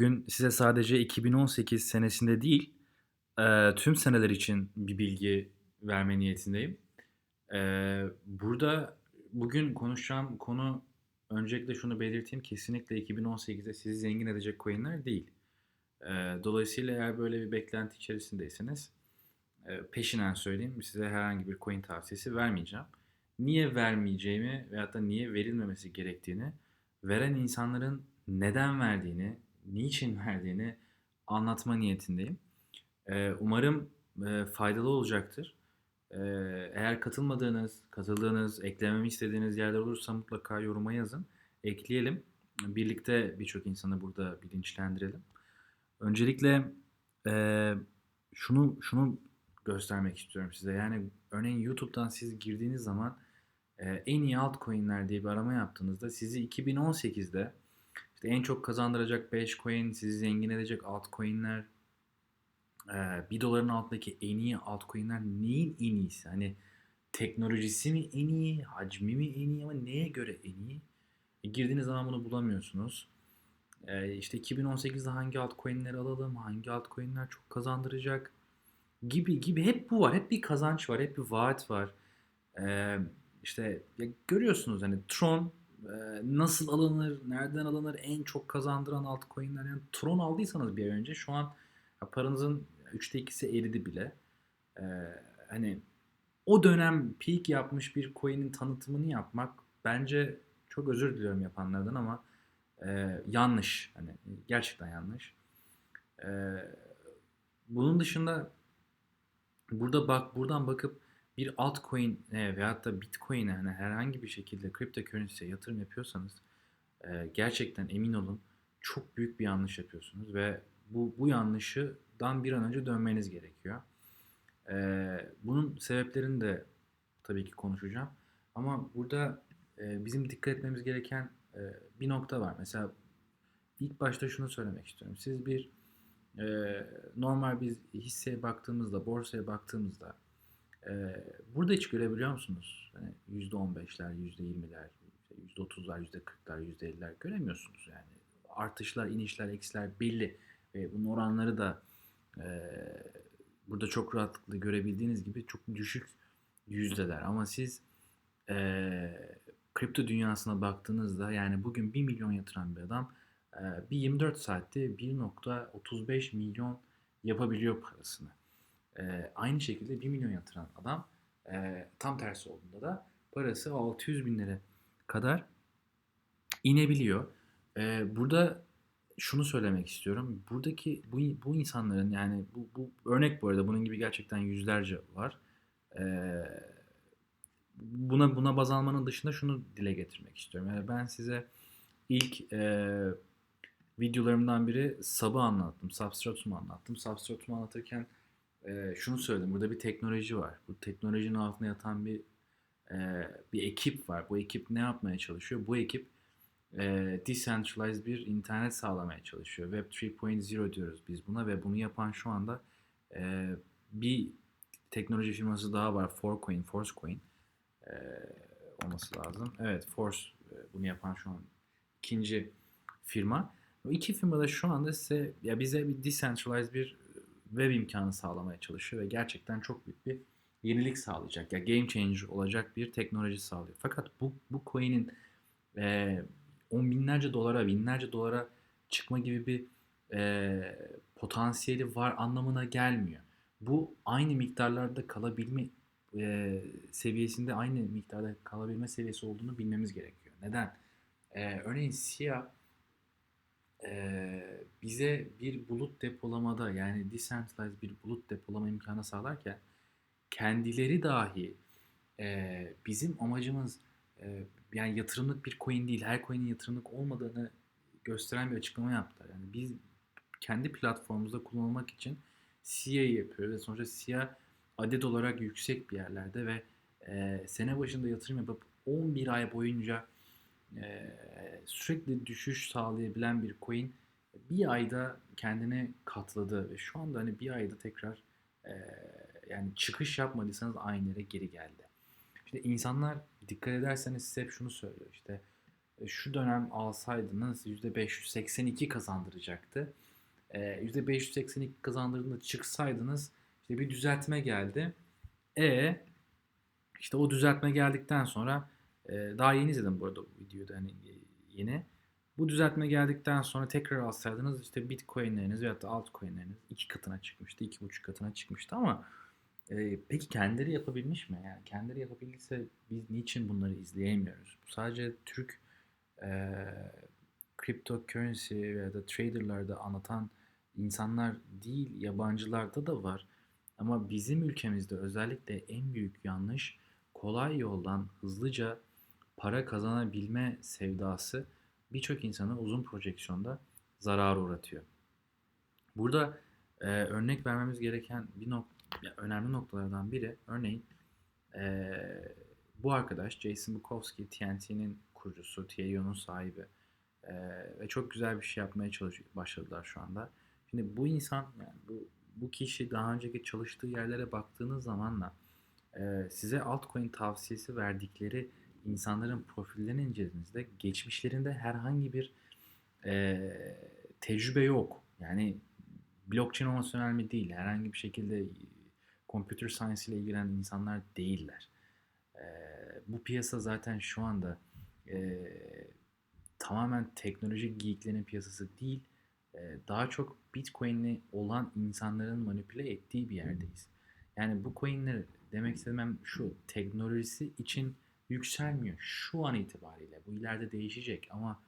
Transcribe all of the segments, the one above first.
Bugün size sadece 2018 senesinde değil, eee, tüm seneler için bir bilgi verme niyetindeyim. Eee, burada bugün konuşacağım konu öncelikle şunu belirteyim, kesinlikle 2018'de sizi zengin edecek coin'ler değil. Eee, dolayısıyla eğer böyle bir beklenti içerisindeyseniz peşinen söyleyeyim size herhangi bir coin tavsiyesi vermeyeceğim. Niye vermeyeceğimi veyahut da niye verilmemesi gerektiğini, veren insanların neden verdiğini, niçin verdiğini anlatma niyetindeyim. Eee, umarım eee, faydalı olacaktır. Eee, eğer katılmadığınız, katıldığınız, eklememi istediğiniz yerler olursa mutlaka yoruma yazın. Ekleyelim. Birlikte birçok insanı burada bilinçlendirelim. Öncelikle eee, şunu şunu göstermek istiyorum size. Yani örneğin YouTube'dan siz girdiğiniz zaman eee, en iyi altcoin'ler diye bir arama yaptığınızda sizi 2018'de işte en çok kazandıracak 5 coin, sizi zengin edecek altcoin'ler, eee 1 doların altındaki en iyi altcoin'ler neyin en iyisi? Hani teknolojisi mi en iyi, hacmi mi en iyi ama neye göre en iyi? E, girdiğiniz zaman bunu bulamıyorsunuz. Eee işte 2018'de hangi altcoin'leri alalım, hangi altcoin'ler çok kazandıracak gibi gibi hep bu var. Hep bir kazanç var, hep bir vaat var. Eee işte görüyorsunuz hani Tron nasıl alınır, nereden alınır, en çok kazandıran altcoin'ler. Yani Tron aldıysanız bir ay önce şu an paranızın 3'te 2'si eridi bile. Eee, hani o dönem peak yapmış bir coin'in tanıtımını yapmak bence çok özür diliyorum yapanlardan ama eee, yanlış. Hani gerçekten yanlış. Eee, bunun dışında burada bak buradan bakıp bir altcoin'e veyahut da Bitcoin'e hani herhangi bir şekilde cryptocurrency'ye yatırım yapıyorsanız eee, gerçekten emin olun çok büyük bir yanlış yapıyorsunuz ve bu bu yanlışıdan bir an önce dönmeniz gerekiyor. Eee, bunun sebeplerini de tabii ki konuşacağım. Ama burada eee, bizim dikkat etmemiz gereken eee, bir nokta var. Mesela ilk başta şunu söylemek istiyorum. Siz bir eee, normal bir hisseye baktığımızda, borsaya baktığımızda burada hiç görebiliyor musunuz? Hani %15'ler, %20'ler, işte %30'lar, %40'lar, %50'ler göremiyorsunuz yani. Artışlar, inişler, eksiler belli ve bunun oranları da eee, burada çok rahatlıkla görebildiğiniz gibi çok düşük yüzdeler. Ama siz eee, kripto dünyasına baktığınızda yani bugün 1 milyon yatıran bir adam eee, bir 24 saatte 1.35 milyon yapabiliyor parasını. Eee, aynı şekilde 1 milyon yatıran adam eee, tam tersi olduğunda da parası 600 binlere kadar inebiliyor. Eee, burada şunu söylemek istiyorum. Buradaki bu, bu insanların yani bu, bu örnek bu arada bunun gibi gerçekten yüzlerce var. Eee, buna buna baz almanın dışında şunu dile getirmek istiyorum. Yani ben size ilk eee, videolarımdan biri Sub'ı anlattım. Substratum'u anlattım. Substratum'u anlatırken eee, şunu söyledim. Burada bir teknoloji var. Bu teknolojinin altında yatan bir eee, bir ekip var. Bu ekip ne yapmaya çalışıyor? Bu ekip eee, decentralized bir internet sağlamaya çalışıyor. Web 3.0 diyoruz biz buna ve bunu yapan şu anda eee, bir teknoloji firması daha var. Fourcoin, Forcecoin eee, olması lazım. Evet, Force e, bunu yapan şu an ikinci firma. O iki firma da şu anda size ya bize bir decentralized bir web imkanı sağlamaya çalışıyor ve gerçekten çok büyük bir yenilik sağlayacak. Ya game changer olacak bir teknoloji sağlıyor. Fakat bu bu coin'in eee on binlerce dolara, binlerce dolara çıkma gibi bir eee, potansiyeli var anlamına gelmiyor. Bu aynı miktarlarda kalabilme eee, seviyesinde aynı miktarda kalabilme seviyesi olduğunu bilmemiz gerekiyor. Neden? Eee, örneğin eee, bize bir bulut depolamada yani decentralized bir bulut depolama imkanı sağlarken kendileri dahi bizim amacımız yani yatırımlık bir coin değil, her coin'in yatırımlık olmadığını gösteren bir açıklama yaptılar. Yani biz kendi platformumuzda kullanılmak için SIA'yı yapıyoruz ve sonuçta SIA adet olarak yüksek bir yerlerde ve eee, sene başında yatırım yapıp 11 ay boyunca eee, sürekli düşüş sağlayabilen bir coin bir ayda kendine katladı ve şu anda hani bir ayda tekrar eee, yani çıkış yapmadıysanız aynı yere geri geldi. İşte insanlar dikkat ederseniz size hep şunu söylüyor işte e, şu dönem alsaydınız %582 kazandıracaktı. E, %582 kazandırdığında çıksaydınız işte bir düzeltme geldi. E işte o düzeltme geldikten sonra e, daha yeni izledim bu arada bu videoyu da hani e, yeni. Bu düzeltme geldikten sonra tekrar alsaydınız işte bitcoinleriniz veyahut da altcoinleriniz iki katına çıkmıştı, iki buçuk katına çıkmıştı ama e, peki kendileri yapabilmiş mi? Yani kendileri yapabildiyse biz niçin bunları izleyemiyoruz? Bu sadece Türk e, cryptocurrency veya da traderlarda anlatan insanlar değil, yabancılarda da var. Ama bizim ülkemizde özellikle en büyük yanlış kolay yoldan hızlıca para kazanabilme sevdası birçok insanı uzun projeksiyonda zarar uğratıyor. Burada e, örnek vermemiz gereken bir nok önemli noktalardan biri örneğin e, bu arkadaş Jason Bukowski TNT'nin kurucusu, TIO'nun sahibi e, ve çok güzel bir şey yapmaya çalışıyor, başladılar şu anda. Şimdi bu insan yani bu bu kişi daha önceki çalıştığı yerlere baktığınız zamanla e, size altcoin tavsiyesi verdikleri insanların profillerini incelediğinizde geçmişlerinde herhangi bir e, tecrübe yok. Yani blockchain olması önemli değil. Herhangi bir şekilde computer science ile ilgilenen insanlar değiller. E, bu piyasa zaten şu anda e, tamamen teknoloji geeklerin piyasası değil. E, daha çok Bitcoin'li olan insanların manipüle ettiği bir yerdeyiz. Yani bu coinleri demek istediğim şu teknolojisi için yükselmiyor şu an itibariyle. Bu ileride değişecek ama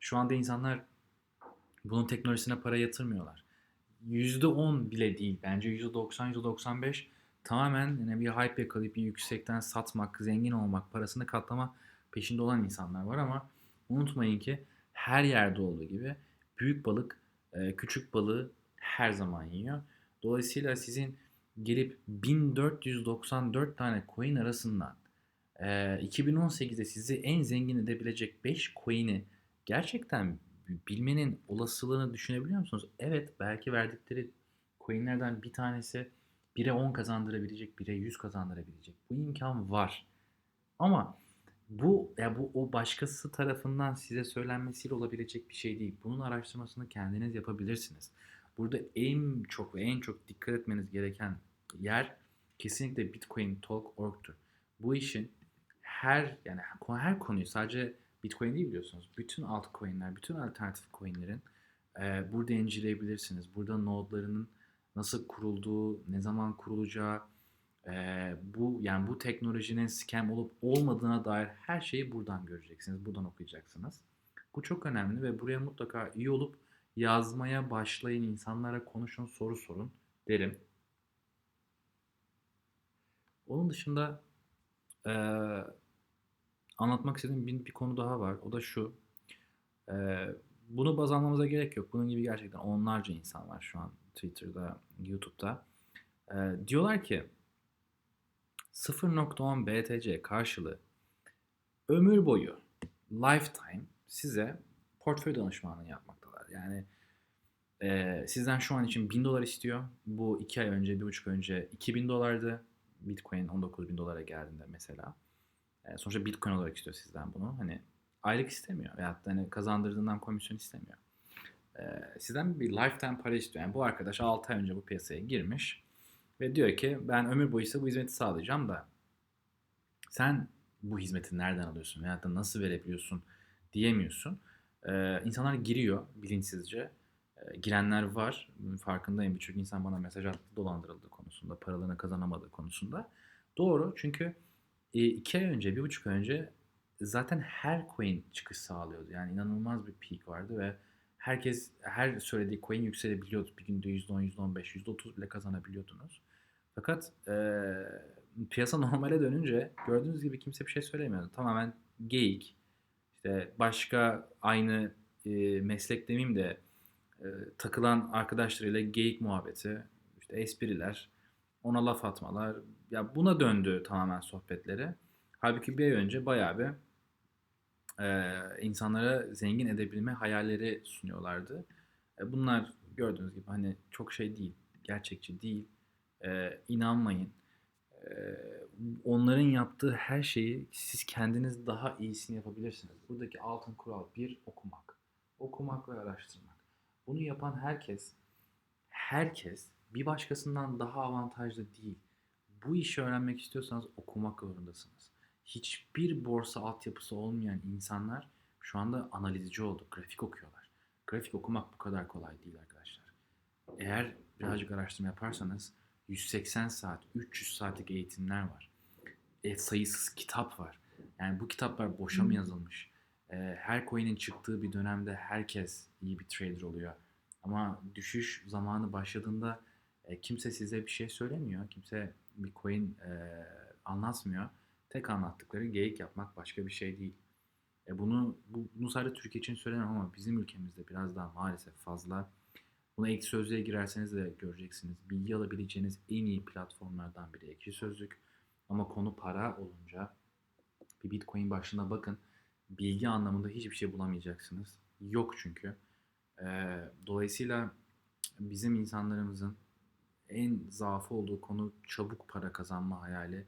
şu anda insanlar bunun teknolojisine para yatırmıyorlar. %10 bile değil. Bence %90, %95 tamamen yani bir hype yakalayıp bir yüksekten satmak, zengin olmak, parasını katlama peşinde olan insanlar var ama unutmayın ki her yerde olduğu gibi büyük balık e, küçük balığı her zaman yiyor. Dolayısıyla sizin gelip 1494 tane coin arasından 2018'de sizi en zengin edebilecek 5 coin'i gerçekten bilmenin olasılığını düşünebiliyor musunuz? Evet belki verdikleri coinlerden bir tanesi 1'e 10 kazandırabilecek, 1'e 100 kazandırabilecek. Bu imkan var. Ama bu ya bu o başkası tarafından size söylenmesiyle olabilecek bir şey değil. Bunun araştırmasını kendiniz yapabilirsiniz. Burada en çok ve en çok dikkat etmeniz gereken yer kesinlikle Bitcoin Talk.org'tur. Bu işin her yani her konuyu sadece Bitcoin değil biliyorsunuz. Bütün altcoin'ler, bütün alternatif coin'lerin e, burada inceleyebilirsiniz. Burada nodlarının nasıl kurulduğu, ne zaman kurulacağı, e, bu yani bu teknolojinin scam olup olmadığına dair her şeyi buradan göreceksiniz. Buradan okuyacaksınız. Bu çok önemli ve buraya mutlaka iyi olup yazmaya başlayın, insanlara konuşun, soru sorun derim. Onun dışında e, anlatmak istediğim bir, bir konu daha var. O da şu. E, bunu baz almamıza gerek yok. Bunun gibi gerçekten onlarca insan var şu an Twitter'da, YouTube'da. E, diyorlar ki 0.10 BTC karşılığı ömür boyu lifetime size portföy danışmanlığı yapmaktalar. Yani e, sizden şu an için 1000 dolar istiyor. Bu 2 ay önce, 1,5 önce 2000 dolardı. Bitcoin 19 bin dolara geldiğinde mesela. E, sonuçta Bitcoin olarak istiyor sizden bunu. Hani aylık istemiyor. Veyahut da hani kazandırdığından komisyon istemiyor. E, sizden bir lifetime para istiyor. Yani bu arkadaş 6 ay önce bu piyasaya girmiş. Ve diyor ki ben ömür boyu ise bu hizmeti sağlayacağım da sen bu hizmeti nereden alıyorsun veyahut da nasıl verebiliyorsun diyemiyorsun. Ee, insanlar giriyor bilinçsizce. Ee, girenler var. Farkındayım. Birçok insan bana mesaj attı dolandırıldığı konusunda, paralarını kazanamadığı konusunda. Doğru çünkü iki ay önce, bir buçuk ay önce zaten her coin çıkış sağlıyordu. Yani inanılmaz bir peak vardı ve herkes her söylediği coin yükselebiliyordu. Bir günde %10, %15, %30 bile kazanabiliyordunuz. Fakat e, piyasa normale dönünce gördüğünüz gibi kimse bir şey söylemiyordu. Tamamen geyik. İşte başka aynı e, meslek demeyeyim de e, takılan arkadaşlarıyla geyik muhabbeti, işte espriler, ona laf atmalar. Ya buna döndü tamamen sohbetleri. Halbuki bir ay önce bayağı bir e, insanlara zengin edebilme hayalleri sunuyorlardı. E, bunlar gördüğünüz gibi hani çok şey değil, gerçekçi değil. E, inanmayın. E, onların yaptığı her şeyi siz kendiniz daha iyisini yapabilirsiniz. Buradaki altın kural bir okumak. Okumak ve araştırmak. Bunu yapan herkes, herkes bir başkasından daha avantajlı değil. Bu işi öğrenmek istiyorsanız okumak zorundasınız. Hiçbir borsa altyapısı olmayan insanlar şu anda analizci oldu. Grafik okuyorlar. Grafik okumak bu kadar kolay değil arkadaşlar. Eğer birazcık araştırma yaparsanız 180 saat, 300 saatlik eğitimler var. E, sayısız kitap var. Yani bu kitaplar boşa mı yazılmış? E, her coin'in çıktığı bir dönemde herkes iyi bir trader oluyor. Ama düşüş zamanı başladığında e, kimse size bir şey söylemiyor. Kimse bir coin e, anlatmıyor. Tek anlattıkları geyik yapmak başka bir şey değil. E bunu, bu- bunu sadece Türkiye için söylemiyorum ama bizim ülkemizde biraz daha maalesef fazla. Buna ek sözlüğe girerseniz de göreceksiniz. Bilgi alabileceğiniz en iyi platformlardan biri ekşi sözlük. Ama konu para olunca bir Bitcoin başına bakın. Bilgi anlamında hiçbir şey bulamayacaksınız. Yok çünkü. Ee, dolayısıyla bizim insanlarımızın en zaafı olduğu konu çabuk para kazanma hayali.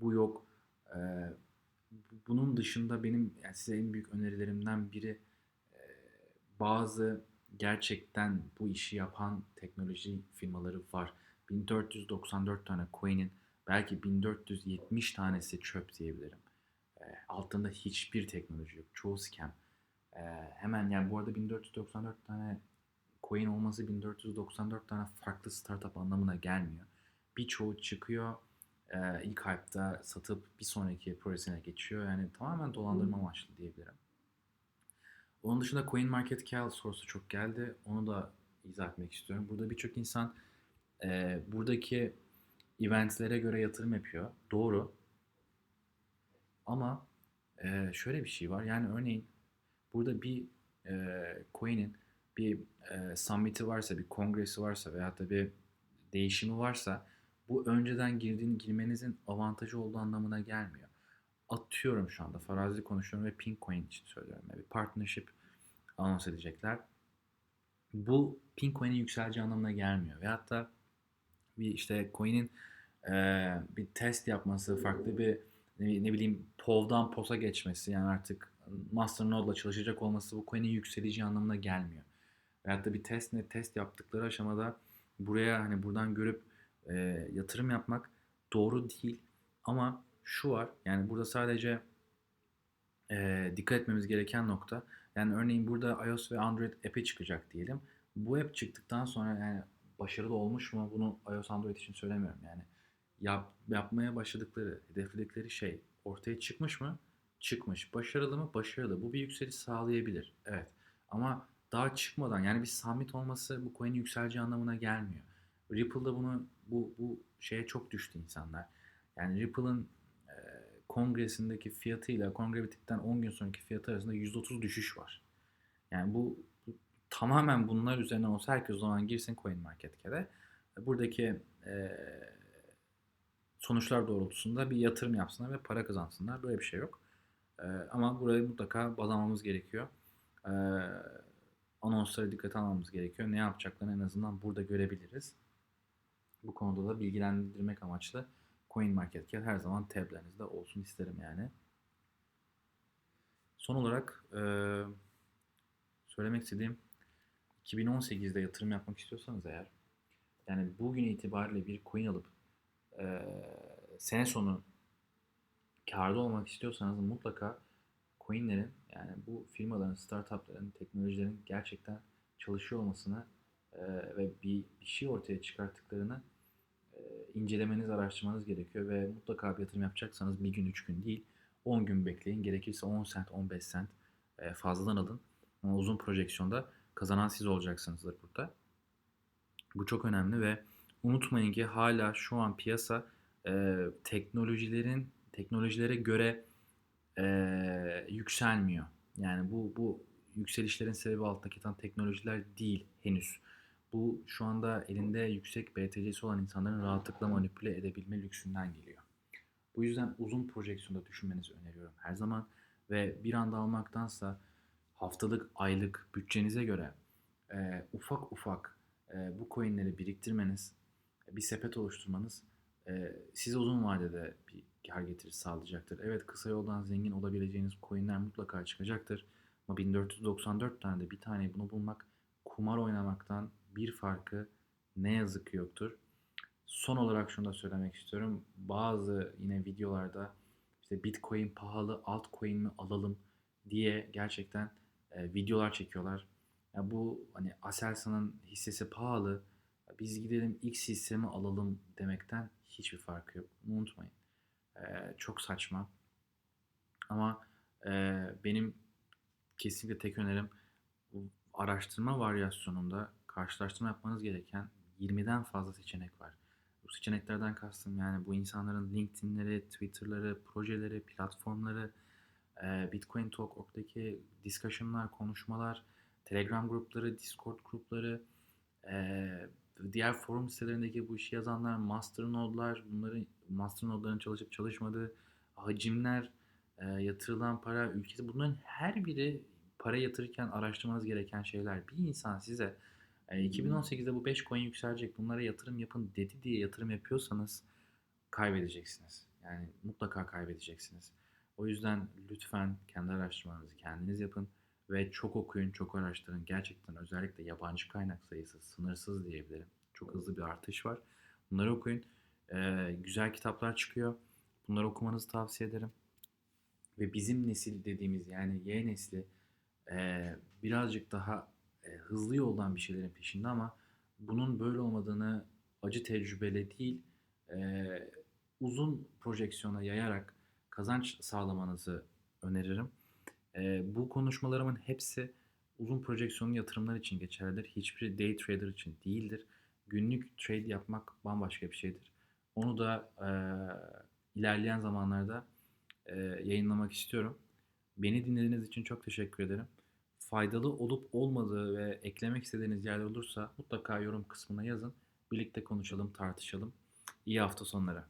Bu yok. Ee, bu- bunun dışında benim yani size en büyük önerilerimden biri e, bazı gerçekten bu işi yapan teknoloji firmaları var. 1494 tane coin'in belki 1470 tanesi çöp diyebilirim. E, altında hiçbir teknoloji yok. Çoğu scam. E, hemen yani bu arada 1494 tane coin olması 1494 tane farklı startup anlamına gelmiyor. Birçoğu çıkıyor e, ilk hype'da satıp bir sonraki projesine geçiyor. Yani tamamen dolandırma amaçlı diyebilirim. Onun dışında CoinMarketCap sorusu çok geldi. Onu da izah etmek istiyorum. Burada birçok insan e, buradaki eventlere göre yatırım yapıyor. Doğru. Ama e, şöyle bir şey var. Yani örneğin burada bir e, coin'in bir e, summit'i varsa, bir kongresi varsa veya da bir değişimi varsa bu önceden girdiğin girmenizin avantajı olduğu anlamına gelmiyor. Atıyorum şu anda farazi konuşuyorum ve Pinkcoin için söylüyorum. Yani bir partnership anons edecekler. Bu Pinkcoin'in yükseleceği anlamına gelmiyor. Ve hatta bir işte coin'in e, bir test yapması, farklı bir ne, ne bileyim POV'dan POS'a geçmesi yani artık Masternode'la çalışacak olması bu coin'in yükseleceği anlamına gelmiyor. Veyahut da bir test ne test yaptıkları aşamada buraya hani buradan görüp e, yatırım yapmak doğru değil. Ama şu var yani burada sadece e, dikkat etmemiz gereken nokta yani örneğin burada iOS ve Android app'i çıkacak diyelim. Bu app çıktıktan sonra yani başarılı olmuş mu bunu iOS Android için söylemiyorum yani. Yap, yapmaya başladıkları, hedefledikleri şey ortaya çıkmış mı? Çıkmış. Başarılı mı? Başarılı. Bu bir yükseliş sağlayabilir. Evet. Ama daha çıkmadan yani bir summit olması bu coin'in yükseleceği anlamına gelmiyor. Ripple'da bunu bu bu şeye çok düştü insanlar. Yani Ripple'ın e, kongresindeki fiyatıyla kongre bittikten 10 gün sonraki fiyatı arasında %30 düşüş var. Yani bu, bu tamamen bunlar üzerine olsa herkes o zaman girsin CoinMarketCap'e. Buradaki e, sonuçlar doğrultusunda bir yatırım yapsınlar ve para kazansınlar. Böyle bir şey yok. E, ama burayı mutlaka bazlamamız gerekiyor. E, anonslara dikkat almamız gerekiyor. Ne yapacaklarını en azından burada görebiliriz. Bu konuda da bilgilendirmek amaçlı CoinMarketCap her zaman tablerinizde olsun isterim yani. Son olarak e, söylemek istediğim 2018'de yatırım yapmak istiyorsanız eğer yani bugün itibariyle bir coin alıp e, sene sonu karda olmak istiyorsanız mutlaka coinlerin yani bu firmaların, startupların, teknolojilerin gerçekten çalışıyor olmasını e, ve bir, bir şey ortaya çıkarttıklarını e, incelemeniz, araştırmanız gerekiyor ve mutlaka bir yatırım yapacaksanız bir gün, üç gün değil 10 gün bekleyin. Gerekirse 10 sent, 15 sent e, fazladan alın. Ama uzun projeksiyonda kazanan siz olacaksınızdır burada. Bu çok önemli ve unutmayın ki hala şu an piyasa e, teknolojilerin teknolojilere göre e, yükselmiyor. Yani bu bu yükselişlerin sebebi alttaki yatan teknolojiler değil henüz. Bu şu anda elinde yüksek BTC'si olan insanların rahatlıkla manipüle edebilme lüksünden geliyor. Bu yüzden uzun projeksiyonda düşünmenizi öneriyorum her zaman ve bir anda almaktansa haftalık, aylık bütçenize göre e, ufak ufak e, bu coinleri biriktirmeniz, bir sepet oluşturmanız e, size uzun vadede bir kar getirisi sağlayacaktır. Evet kısa yoldan zengin olabileceğiniz coinler mutlaka çıkacaktır. Ama 1494 tane de bir tane bunu bulmak kumar oynamaktan bir farkı ne yazık ki yoktur. Son olarak şunu da söylemek istiyorum. Bazı yine videolarda işte Bitcoin pahalı, altcoin mi alalım diye gerçekten e, videolar çekiyorlar. Ya bu hani Aselsan'ın hissesi pahalı. Biz gidelim X hissemi alalım demekten hiçbir farkı yok. Unutmayın. Çok saçma. Ama e, benim kesinlikle tek önerim araştırma varyasyonunda karşılaştırma yapmanız gereken 20'den fazla seçenek var. Bu seçeneklerden kastım yani bu insanların LinkedIn'leri, Twitter'ları, projeleri, platformları, e, Bitcoin Talk.org'daki discussion'lar, konuşmalar, Telegram grupları, Discord grupları, e, diğer forum sitelerindeki bu işi yazanlar, masternode'lar, bunların masternode'ların çalışıp çalışmadığı hacimler, e, yatırılan para, ülkesi bunların her biri para yatırırken araştırmanız gereken şeyler. Bir insan size e, 2018'de bu 5 coin yükselecek bunlara yatırım yapın dedi diye yatırım yapıyorsanız kaybedeceksiniz. Yani mutlaka kaybedeceksiniz. O yüzden lütfen kendi araştırmanızı kendiniz yapın ve çok okuyun, çok araştırın. Gerçekten özellikle yabancı kaynak sayısı sınırsız diyebilirim. Çok hızlı bir artış var. Bunları okuyun. Ee, güzel kitaplar çıkıyor. Bunları okumanızı tavsiye ederim. Ve bizim nesil dediğimiz yani Y nesli e, birazcık daha e, hızlı yoldan bir şeylerin peşinde ama bunun böyle olmadığını acı tecrübeyle değil e, uzun projeksiyona yayarak kazanç sağlamanızı öneririm. E, bu konuşmalarımın hepsi uzun projeksiyonlu yatırımlar için geçerlidir. Hiçbiri day trader için değildir. Günlük trade yapmak bambaşka bir şeydir. Onu da e, ilerleyen zamanlarda e, yayınlamak istiyorum. Beni dinlediğiniz için çok teşekkür ederim. Faydalı olup olmadığı ve eklemek istediğiniz yerler olursa mutlaka yorum kısmına yazın. Birlikte konuşalım, tartışalım. İyi hafta sonları.